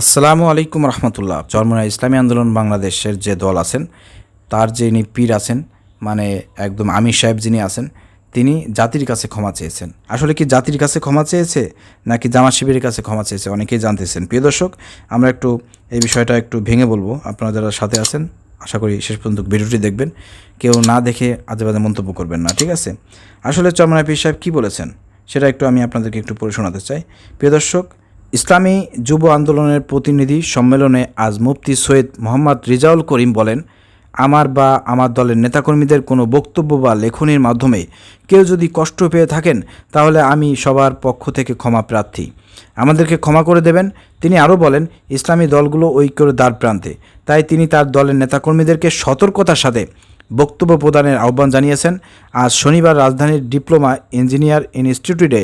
আসসালামু আলাইকুম রহমতুল্লাহ। চরমনা ইসলামী আন্দোলন বাংলাদেশের যে দল আছেন, তার যিনি পীর আছেন মানে একদম আমির সাহেব যিনি আছেন, তিনি জাতির কাছে ক্ষমা চেয়েছেন। আসলে কি জাতির কাছে ক্ষমা চেয়েছে, নাকি জামাত শিবিরের কাছে ক্ষমা চেয়েছে, অনেকেই জানতেছেন। প্রিয় দর্শক, আমরা একটু এই বিষয়টা একটু ভেঙে বলব। আপনারা যারা সাথে আছেন, আশা করি শেষ পর্যন্ত ভিডিওটি দেখবেন। কেউ না দেখে আজে বাজে মন্তব্য করবেন না, ঠিক আছে? আসলে চরমনা পীর সাহেব কী বলেছেন, সেটা একটু আমি আপনাদেরকে একটু পড়ে শোনাতে চাই। প্রিয় দর্শক ইসলামী যুব আন্দোলনের প্রতিনিধি সম্মেলনে আজ মুফতি সৈয়দ মোহাম্মদ রিজাউল করিম বলেন, আমার বা আমার দলের নেতাকর্মীদের কোনো বক্তব্য বা লেখনির মাধ্যমে কেউ যদি কষ্ট পেয়ে থাকেন, তাহলে আমি সবার পক্ষ থেকে ক্ষমা প্রার্থী। আমাদেরকে ক্ষমা করে দেবেন। তিনি আরও বলেন, ইসলামী দলগুলো ঐক্যর দ্বার প্রান্তে তাই তিনি তার দলের নেতাকর্মীদেরকে সতর্কতার সাথে বক্তব্য প্রদানের আহ্বান জানিয়েছেন। আজ শনিবার রাজধানীর ডিপ্লোমা ইঞ্জিনিয়ার ইনস্টিটিউটে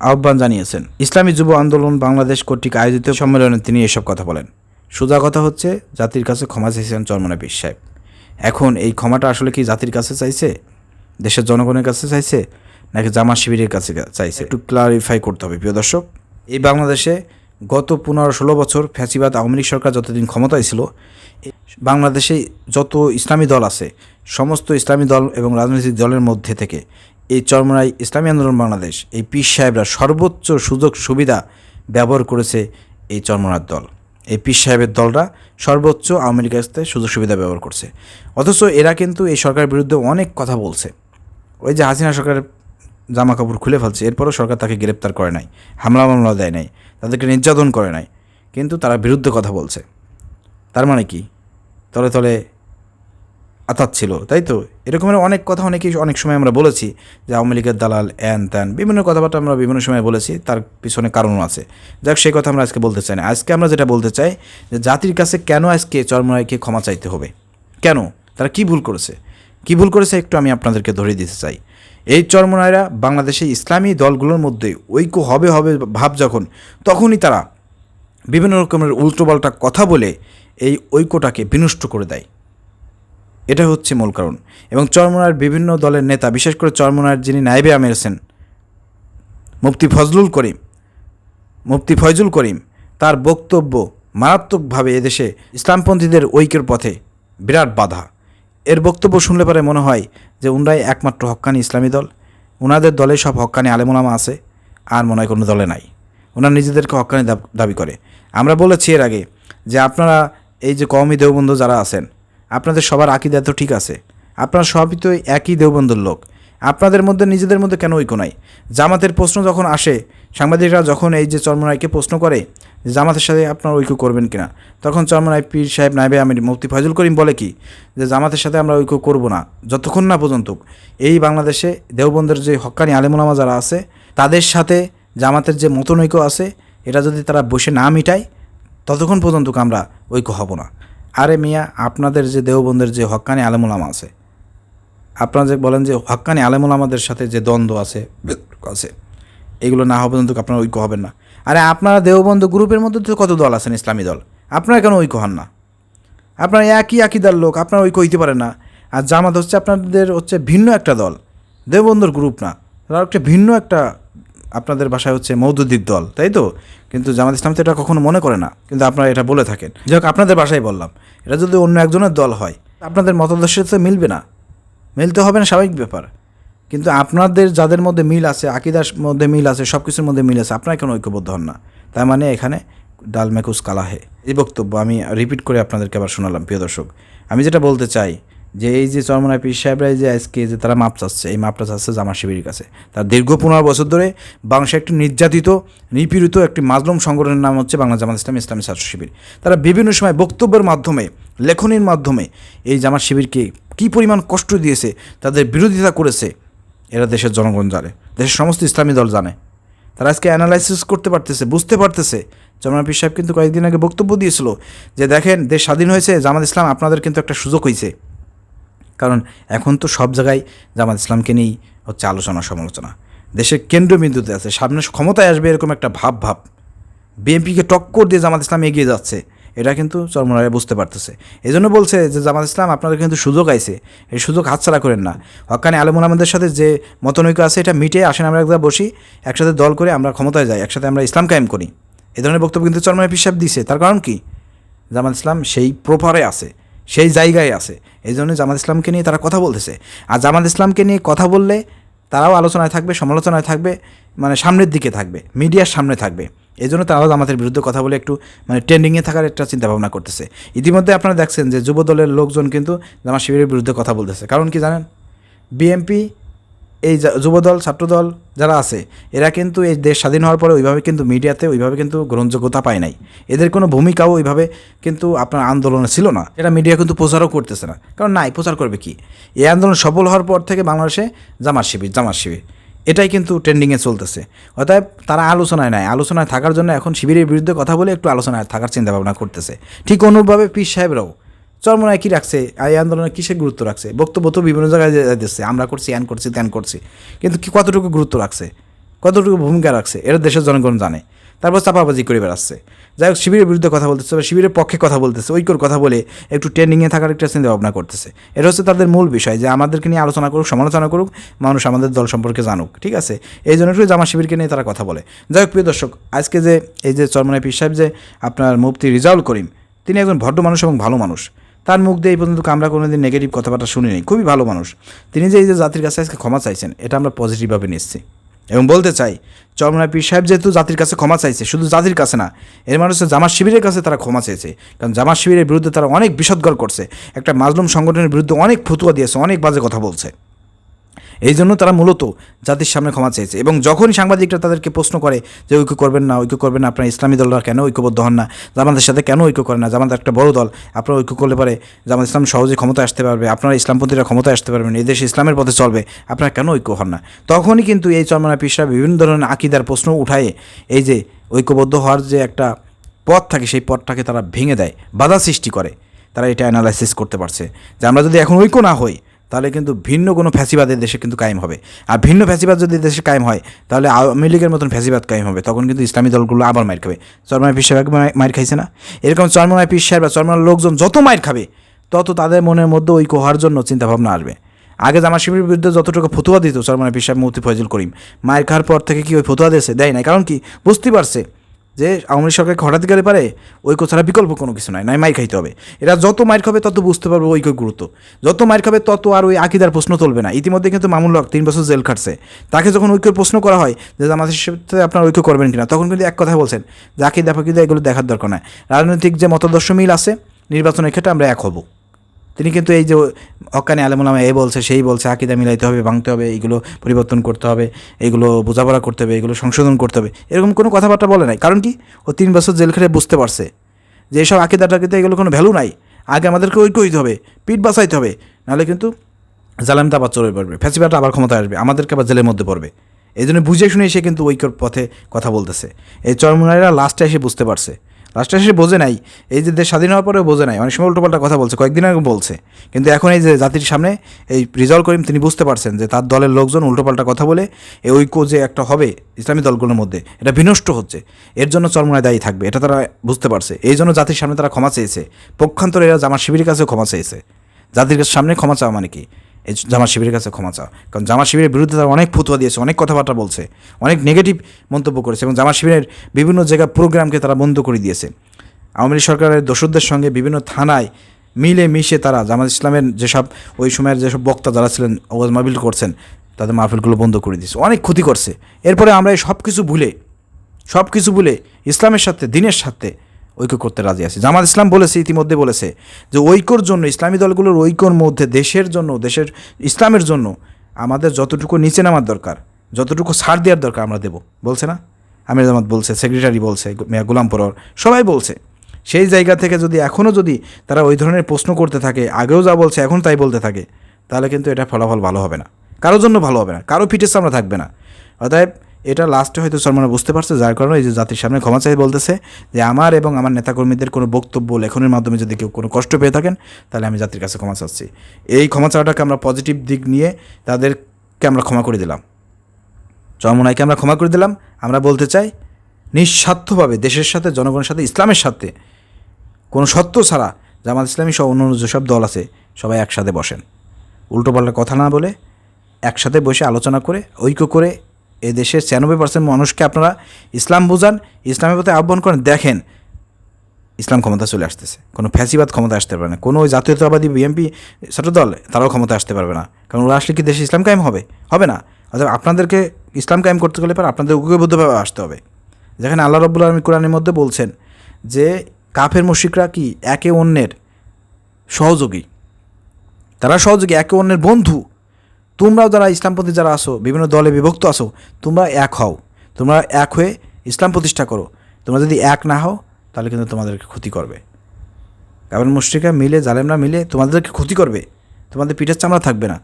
আহ্বান জানিয়েছেন। ইসলামী যুব আন্দোলন বাংলাদেশ কর্তৃক আয়োজিত সম্মেলনে তিনি এসব কথা বলেন। সোজা কথা হচ্ছে, জাতির কাছে ক্ষমা চাইছেন চরমনা পীর সাহেব। এখন এই ক্ষমাটা আসলে কি জাতির কাছে চাইছে? দেশের জনগণের কাছে চাইছে? নাকি জামা শিবিরের কাছে চাইছে? একটু ক্লারিফাই করতে হবে, প্রিয় দর্শক। এই বাংলাদেশে গত পনেরো ষোলো বছর ফ্যাসিবাদ আওয়ামী লীগ সরকার যতদিন ক্ষমতায় ছিল বাংলাদেশে যত ইসলামী দল আছে, সমস্ত ইসলামী দল এবং রাজনৈতিক দলের মধ্যে থেকে এই চরমরাই ইসলামী আন্দোলন বাংলাদেশ, এই পীর সাহেবরা সর্বোচ্চ সুযোগ সুবিধা ব্যবহার করেছে এই চরমরার দল। এই পীর সাহেবের দলরা সর্বোচ্চ আওয়ামী কাছ সুযোগ সুবিধা ব্যবহার করছে। অথচ এরা কিন্তু এই সরকারের বিরুদ্ধে অনেক কথা বলছে। ওই যে হাসিনা সরকারের জামা কাপড় খুলে ফেলছে, এরপরও সরকার তাকে গ্রেপ্তার করে নাই, হামলা মামলা দেয় নাই, তাদেরকে নির্যাতন করে নাই, কিন্তু তারা বিরুদ্ধে কথা বলছে। তার মানে কি? তলে তলে আতাত ছিল, তাই তো? এরকমের অনেক কথা অনেকেই অনেক সময় আমরা বলেছি যে আওয়ামী লীগের দালাল অ্যান ত্যান বিভিন্ন কথাবার্তা আমরা বিভিন্ন সময় বলেছি, তার পিছনে কারণও আছে। যাক, সেই কথা আমরা আজকে বলতে চাই না। আজকে আমরা যেটা বলতে চাই যে জাতির কাছে কেন আজকে চরমরাইকে ক্ষমা চাইতে হবে? কেন? তারা কি ভুল করেছে? কি ভুল করেছে একটু আমি আপনাদেরকে ধরিয়ে দিতে চাই। এই চরমনাইরা বাংলাদেশে ইসলামী দলগুলোর মধ্যে ঐক্য হবে হবে ভাব যখন, তখনই তারা বিভিন্ন রকমের উল্টোপাল্টা কথা বলে এই ঐক্যটাকে বিনষ্ট করে দেয়। এটা হচ্ছে মূল কারণ। এবং চরমনার বিভিন্ন দলের নেতা, বিশেষ করে চরমনার যিনি নাইবে আমির আছেন মুফতি ফজলুল করিম, মুফতি ফয়জুল করিম, তার বক্তব্য মারাত্মকভাবে এদেশে ইসলামপন্থীদের ঐক্যের পথে বিরাট বাধা। এর বক্তব্য শুনলে পরে মনে হয় যে উনরাই একমাত্র হক্কানি ইসলামী দল। ওনাদের দলে সব হক্কানি আলেমোলামা আছে, আর মনে হয় কোনো দলে নাই। ওনারা নিজেদেরকে হক্কানি দাবি করে। আমরা বলেছি এর আগে যে আপনারা এই যে কওমি দেওবন্ধু যারা আছেন আপনাদের সবার আকিদা তো ঠিক আছে। আপনারা সবই তো একই দেওবন্ধুর লোক। আপনাদের মধ্যে নিজেদের মধ্যে কেন ঐক্য নাই? জামাতের প্রশ্ন যখন আসে, সাংবাদিকরা যখন এই যে চরমনাইকে প্রশ্ন করে যে জামাতের সাথে আপনার ঐক্য করবেন কিনা, তখন চরমনাই পীর সাহেব নাইবে আমির মুফতি ফজল করিম বলে কি, যে জামাতের সাথে আমরা ঐক্য করব না, যতক্ষণ না পর্যন্ত এই বাংলাদেশে দেওবন্দের যে হক্কানি আলেমুলামা যারা আছে, তাদের সাথে জামাতের যে মতনৈক্য আছে, এটা যদি তারা বসে না মিটায়, ততক্ষণ পর্যন্ত আমরা ঐক্য হব না। আরে মিয়া, আপনাদের যে দেওবন্দের যে হক্কানি আলেমুলামা আছে, আপনারা যে বলেন যে হক্কানি আলেমুল আমাদের সাথে যে দ্বন্দ্ব আছে আছে, এগুলো না হবে পর্যন্ত আপনারা ঐক্য হবেন না। আরে আপনারা দেওবন্ধ গ্রুপের মধ্যে তো কত দল আছেন, ইসলামী দল? আপনারা কেন ঐক্য হন না? আপনারা একই আকিদার লোক, আপনারা ঐক্য হইতে পারেন না। আর জামাত হচ্ছে আপনাদের হচ্ছে ভিন্ন একটা দল দেওবন্ধুর গ্রুপ না, তারা একটা ভিন্ন একটা, আপনাদের বাসায় হচ্ছে মৌদুদিক দল, তাই তো? কিন্তু জামাত ইসলাম তো এটা কখনো মনে করে না। কিন্তু আপনারা এটা বলে থাকেন। যাই হোক, আপনাদের বাসায় বললাম, এটা যদি অন্য একজনের দল হয়, আপনাদের মতাদর্শের তো মিলবে না। মিলতে হবে না, স্বাভাবিক ব্যাপার। কিন্তু আপনাদের যাদের মধ্যে মিল আছে, আকিদার মধ্যে মিল আছে সব কিছুর মধ্যে মিল আছে, আপনারা কেন ঐক্যবদ্ধ হন না? তার মানে এখানে ডাল মেকুস কালাহে। এই বক্তব্য আমি রিপিট করে আপনাদেরকে আবার শোনালাম, প্রিয় দর্শক। আমি যেটা বলতে চাই যে এই যে চরমনায় পীর সাহেবরা যে আজকে যে তারা মাপ চাচ্ছে, এই মাপটা চাচ্ছে জামা শিবিরের কাছে। তার দীর্ঘ পনেরো বছর ধরে বাংলাদেশে একটি নির্যাতিত, নিপীড়িত একটি মাজলুম সংগঠনের নাম হচ্ছে বাংলা জামাত ইসলাম ইসলামী ছাত্র শিবির। তারা বিভিন্ন সময় বক্তব্যের মাধ্যমে, লেখনির মাধ্যমে এই জামাত শিবিরকে কী পরিমাণ কষ্ট দিয়েছে, তাদের বিরোধিতা করেছে, এরা দেশের জনগণ জানে, দেশের সমস্ত ইসলামী দল জানে। তারা আজকে অ্যানালাইসিস করতে পারতেছে, বুঝতে পারতেছে। জমনা পীর সাহেব কিন্তু কয়েকদিন আগে বক্তব্য দিয়েছিল যে, দেখেন, দেশ স্বাধীন হয়েছে, জামাত ইসলাম আপনাদের কিন্তু একটা সুযোগ হয়েছে কারণ এখন তো সব জায়গায় জামাত ইসলামকে নিয়েই হচ্ছে আলোচনা, সমালোচনা। দেশের কেন্দ্রবিন্দুতে আছে, সামনে ক্ষমতায় আসবে এরকম একটা ভাব ভাব। বিএনপিকে টক্কর দিয়ে জামাত ইসলাম এগিয়ে যাচ্ছে, এটা কিন্তু চরমনারা বুঝতে পারতেছে। এই জন্য বলছে যে জামাত ইসলাম, আপনাদের কিন্তু সুযোগ আইছে, এই সুযোগ হাতছাড়া করেন না। হকানি আলমুল আমাদের সাথে যে মতনৈক্য আছে, এটা মিটে আসেন, আমরা একবার বসি, একসাথে দল করে আমরা ক্ষমতায় যাই, একসাথে আমরা ইসলাম কায়েম করি। এ ধরনের বক্তব্য কিন্তু চরমায় পিসাব দিছে, তার কারণ কি? জামাত ইসলাম সেই প্রপারে আছে। সেই জায়গায় আছে। এই জন্য জামাত ইসলামকে নিয়ে তারা কথা বলতেছে। আর জামাত ইসলামকে নিয়ে কথা বললে তারাও আলোচনায় থাকবে, সমালোচনায় থাকবে মানে সামনের দিকে থাকবে, মিডিয়ার সামনে থাকবে। এই জন্য তারাও জামাতের বিরুদ্ধে কথা বলে একটু মানে ট্রেন্ডিংয়ে থাকার একটা চিন্তাভাবনা করতেছে। ইতিমধ্যে আপনারা দেখছেন যে যুবদলের লোকজন কিন্তু জামাত শিবিরের বিরুদ্ধে কথা বলতেছে। কারণ কি জানেন? বিএমপি এই যুবদল, ছাত্রদল যারা আছে, এরা কিন্তু এই দেশ স্বাধীন হওয়ার পরে ওইভাবে কিন্তু মিডিয়াতে ওইভাবে কিন্তু গ্রহণযোগ্যতা পায় নাই। এদের কোনো ভূমিকাও ওইভাবে কিন্তু আপনার আন্দোলনে ছিল না। এটা মিডিয়া কিন্তু প্রচারও করতেছে না। কারণ নাই প্রচার করবে কি? এই আন্দোলন সফল হওয়ার পর থেকে বাংলাদেশে জামাত শিবির জামাত শিবির। এটাই কিন্তু ট্রেন্ডিংয়ে চলতেছে। অতএব তারা আলোচনায় নাই। আলোচনায় থাকার জন্য এখন শিবিরের বিরুদ্ধে কথা বলে একটু আলোচনায় থাকার চিন্তা ভাবনা করতেছে। ঠিক অনুরূপভাবে পীর সাহেবরাও চরমনায় কী রাখছে? এই আন্দোলনে কিসের গুরুত্ব রাখছে? বক্তব্য তো বিভিন্ন জায়গায় যা- দিচ্ছে আমরা করছি অ্যান করছি ত্যান করছি। কিন্তু কি কতটুকু গুরুত্ব রাখছে? কতটুকু ভূমিকা রাখছে? এটা দেশের জনগণ জানে। তারপর চাপাবাজি করে বেড়াচ্ছে। যাই হোক, শিবিরের বিরুদ্ধে কথা বলতেছে, বা শিবিরের পক্ষে কথা বলতেছে, ঐক্যর কথা বলে একটু ট্রেন্ডিংয়ে থাকার একটা চিন্তা ভাবনা করতেছে। এটা হচ্ছে তাদের মূল বিষয় যে আমাদেরকে নিয়ে আলোচনা করুক, সমালোচনা করুক, মানুষ আমাদের দল সম্পর্কে জানুক, ঠিক আছে? এই জন্য একটু জামা শিবিরকে নিয়ে তারা কথা বলে। যাই হোক, প্রিয় দর্শক, আজকে যে এই যে চরমনায় পীর সাহেব যে আপনার মুফতি রিজাউল করিম, তিনি একজন ভদ্র মানুষ এবং ভালো মানুষ। তার মুখ দিয়ে এই পর্যন্ত আমরা কোনোদিন নেগেটিভ কথাবার্তা শুনিনি। খুবই ভালো মানুষ। তিনি যে এই যে জাতির কাছে আজকে ক্ষমা চাইছেন, এটা আমরা পজিটিভভাবে নিচ্ছি। এবং বলতে চাই চরমনা পীর সাহেব যেহেতু জাতির কাছে ক্ষমা চাইছে, শুধু জাতির কাছে না, এর মানে হচ্ছে জামাত শিবিরের কাছে তারা ক্ষমা চেয়েছে। কারণ জামাত শিবিরের বিরুদ্ধে তারা অনেক বিষদগর করছে। একটা মাজলুম সংগঠনের বিরুদ্ধে অনেক ফতুয়া দিয়েছে, অনেক বাজে কথা বলছে। এই জন্য তারা মূলত জাতির সামনে ক্ষমা চেয়েছে। এবং যখনই সাংবাদিকরা তাদেরকে প্রশ্ন করে যে ঐক্য করবেন না, ঐক্য করবেন না, আপনার ইসলামী দলরা কেন ঐক্যবদ্ধ হন না? জামাতের সাথে কেন ঐক্য করে না? জামাত একটা বড় দল, আপনারা ঐক্য করলে পারে জামাত ইসলাম সহজে ক্ষমতা আসতে পারবে, আপনারা ইসলামপন্থীরা ক্ষমতায় আসতে পারবেন এই দেশে ইসলামের পথে চলবে, আপনারা কেন ঐক্য হন না? তখনই কিন্তু এই চরমনা পিসরা বিভিন্ন ধরনের আকিদার প্রশ্ন উঠায়ে, এই যে ঐক্যবদ্ধ হওয়ার যে একটা পথ থাকে, সেই পথটাকে তারা ভেঙে দেয়, বাধা সৃষ্টি করে। তারা এটা অ্যানালাইসিস করতে পারছে যে আমরা যদি এখন ঐক্য না হই তাহলে কিন্তু ভিন্ন কোনো ফ্যাসিবাদের দেশে কিন্তু কায়েম হবে। আর ভিন্ন ফ্যাসিবাদ যদি দেশে কায়েম হয়, তাহলে আওয়ামী লীগের মতন ফ্যাসিবাদ কায়েম হবে। তখন কিন্তু ইসলামী দলগুলো আবার মার খাবে। চরমায় পিস সাহেব মার খাইছে না? এরকম চরমায় পিস সাহেব বা চরমার লোকজন যত মার খাবে, তত তাদের মনের মধ্যে ঐক্য হওয়ার জন্য চিন্তাভাবনা আসবে। আগে জামা শিবির বিরুদ্ধে যতটুকু ফতুয়া দিত চরমায় পিস সাহেব মুফতি ফয়জুল করিম মায়ের খাওয়ার পর থেকে কি ওই ফতুয়া দিয়েছে? দেয় নাই। কারণ কি? বুঝতে পারছে। যে আওয়ামী সরকারকে হঠাৎ গেলে পারে? ঐক্য ছাড়া বিকল্প কোনো কিছু নাই নাই মাইর খাইতে হবে। এরা যত মাইর খাবে তত বুঝতে পারবে ঐক্য গুরুত্ব। যত মাইর খাবে তত আর ওই আকিদার প্রশ্ন তুলবে না। ইতিমধ্যে কিন্তু মামুল হক তিন বছর জেল খাটছে। তাকে যখন ঐক্যের প্রশ্ন করা হয় যে আমাদের সাথে আপনার ঐক্য করবেন কিনা, তখন কিন্তু এক কথা বলছেন যে আকিদা ফাকিদা এগুলো দেখার দরকার নাই। রাজনৈতিক যে মতাদর্শ মিল আছে, নির্বাচনের ক্ষেত্রে আমরা এক হব। তিনি কিন্তু এই যে হকানি আলমুলামা এ বলছে, সেই বলছে, আকিদা মিলাইতে হবে, ভাঙতে হবে এইগুলো পরিবর্তন করতে হবে এইগুলো বোঝাপড়া করতে হবে, এগুলো সংশোধন করতে হবে। এরকম কোনো কথাবার্তা বলে নাই। কারণ কি? ও তিন বছর জেল খেটে বুঝতে পারছে যে এইসব আকিদা টাকিদা এগুলো কোনো ভ্যালু নাই। আগে আমাদেরকে ঐক্য হইতে হবে, পিঠ বাঁচাইতে হবে। নাহলে কিন্তু জালামটা আবার চলে পড়বে ফ্যাসিবাটা আবার ক্ষমতায় আসবে, আমাদেরকে আবার জেলের মধ্যে পড়বে। এই জন্য বুঝে শুনে সে কিন্তু ঐক্যর পথে কথা বলতেছে। এই চরমুনারীরা লাস্টে এসে বুঝতে পারছে। লাস্টে এসে বোঝে নাই। এই যে দেশ স্বাধীন হওয়ার পরেও বোঝে নাই। অনেক সময় উল্টোপাল্টা কথা বলছে। কয়েকদিন আগে বলছে। কিন্তু এখন এই যে জাতির সামনে এই রিজল করিম, তিনি বুঝতে পারছেন যে তার দলের লোকজন উল্টোপাল্টা কথা বলে এই ঐক্য যে একটা হবে ইসলামী দলগুলোর মধ্যে, এটা বিনষ্ট হচ্ছে। এর জন্য চরমুনায় দায়ী থাকবে। এটা তারা বুঝতে পারছে। এই জন্য জাতির সামনে তারা ক্ষমা চেয়েছে। পক্ষান্তরে এরা জামার শিবিরের কাছেও ক্ষমা চেয়েছে। জাতির সামনে ক্ষমা চাওয়া মানে কি? এই জামা শিবিরের কাছে ক্ষমা চাওয়া কারণ জামা শিবিরের বিরুদ্ধে তারা অনেক ফুতুয়া দিয়েছে, অনেক কথাবার্তা বলছে, অনেক নেগেটিভ মন্তব্য করেছে এবং জামা শিবিরের বিভিন্ন জায়গায় প্রোগ্রামকে তারা বন্ধ করে দিয়েছে। আওয়ামী লীগ সরকারের দোসরদের সঙ্গে বিভিন্ন থানায় মিলে মিশে তারা জামাত ইসলামের যেসব, ওই সময়ের যেসব বক্তা যারা ছিলেন, ওয়াজ মাহফিল করছেন, তাদের মাহফিলগুলো বন্ধ করে দিয়েছে। অনেক ক্ষতি করছে। এরপরে আমরা এই সব কিছু ভুলে সব কিছু ভুলে ইসলামের সাথে, দিনের সাথে ঐক্য করতে রাজি আছি। জামাত ইসলাম বলেছে, ইতিমধ্যে বলেছে যে ঐক্যর জন্য, ইসলামী দলগুলোর ঐক্যর মধ্যে, দেশের জন্য, দেশের ইসলামের জন্য আমাদের যতটুকু নিচে নামার দরকার, যতটুকু ছাড় দেওয়ার দরকার আমরা দেব। বলছে না? আমির জামাত বলছে, সেক্রেটারি বলছে, মিয়া গোলাম পরর সবাই বলছে। সেই জায়গা থেকে যদি, এখনও যদি তারা ওই ধরনের প্রশ্ন করতে থাকে, আগেও যা বলছে, এখন তাই বলতে থাকে, তাহলে কিন্তু এটা ফলাফল ভালো হবে না। কারোর জন্য ভালো হবে না, কারও ফিটের আমরা থাকবে না। অতএব এটা লাস্টে হয়তো সলমানা বুঝতে পারছে, যার কারণে এই যে জাতির সামনে ক্ষমা চাই বলতেছে যে আমার এবং আমার নেতাকর্মীদের কোনো বক্তব্য লেখনের মাধ্যমে যদি কেউ কোনো কষ্ট পেয়ে থাকেন, তাহলে আমি জাতির কাছে ক্ষমা চাচ্ছি। এই ক্ষমা চাওয়াটাকে আমরা পজিটিভ দিক নিয়ে তাদেরকে আমরা ক্ষমা করে দিলাম। চরমনাইকে আমরা ক্ষমা করে দিলাম। আমরা বলতে চাই, নিঃস্বার্থভাবে দেশের সাথে, জনগণের সাথে, ইসলামের সাথে কোনো সত্য ছাড়া জামাত ইসলামী সহ অন্য যেসব দল আছে, সবাই একসাথে বসেন। উল্টোপাল্টা কথা না বলে একসাথে বসে আলোচনা করে, ঐক্য করে এই দেশের ছিয়ানব্বই পার্সেন্ট মানুষকে আপনারা ইসলাম বোঝান, ইসলামের প্রতি আহ্বান করেন, দেখেন ইসলাম ক্ষমতা চলে আসতেছে। কোনো ফ্যাসিবাদ ক্ষমতা আসতে পারে না। কোনো জাতীয়তাবাদী বিএনপি ছোটো দল, তারাও ক্ষমতা আসতে পারবে না। কারণ ওরা আসলে কি দেশে ইসলাম কায়েম হবে? হবে না। অর্থাৎ আপনাদেরকে ইসলাম কায়েম করতে গেলে পর আপনাদের ঐক্যবদ্ধভাবে আসতে হবে। যেখানে আল্লাহ রব্বুল আলমী কোরআনের মধ্যে বলছেন যে, কাফের মুশিকরা কি একে অন্যের সহযোগী? তারা সহযোগী, একে অন্যের বন্ধু। তোমরাও যারা ইসলামপন্থী যারা আসো, বিভিন্ন দলে বিভক্ত আসো, তোমরা এক হও। তোমরা এক হয়ে ইসলাম প্রতিষ্ঠা করো। তোমরা যদি এক না হও, তাহলে কিন্তু তোমাদেরকে ক্ষতি করবে। কারণ মুশ্রিকা মিলে, জালেমরা মিলে তোমাদেরকে ক্ষতি করবে। তোমাদের পিঠের চামড়া থাকবে না।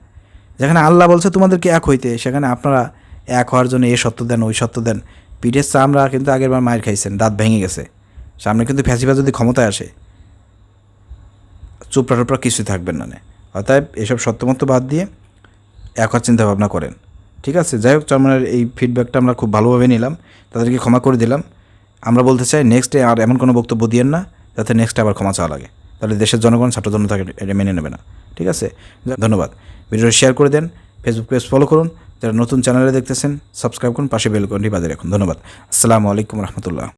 যেখানে আল্লাহ বলছে তোমাদেরকে এক হইতে, সেখানে আপনারা এক হওয়ার জন্য এ সত্য দেন, ওই সত্য দেন। পিঠের চামড়া কিন্তু আগের বার মায়ের খাইছেন, দাঁত ভেঙে গেছে। সামনে কিন্তু ফ্যাসিবাদ যদি ক্ষমতায় আসে চুপড়া টুপড়া কিছুই থাকবেন না। অতএব এসব সত্যমত বাদ দিয়ে একর চিন্তা ভাবনা করেন। ঠিক আছে? যাই হোক চরমানের এই ফিডব্যাকটা আমরা খুব ভালোভাবে নিলাম। তাদেরকে ক্ষমা করে দিলাম। আমরা বলতে চাই নেক্সটে আর এমন কোনো বক্তব্য দিয়েন না, যাতে নেক্সটে আবার ক্ষমা চাওয়া লাগে। তাহলে দেশের জনগণ, ছাত্র জনতা এটা মেনে নেবে না। ঠিক আছে? ধন্যবাদ। ভিডিওটা শেয়ার করে দেন ফেসবুক পেজ ফলো করুন। যারা নতুন চ্যানেলে দেখতেছেন সাবস্ক্রাইব করুন, পাশে বেল কোনটি বাজে রাখুন। ধন্যবাদ। আসসালামু আলাইকুম রহমতুল্লাহ।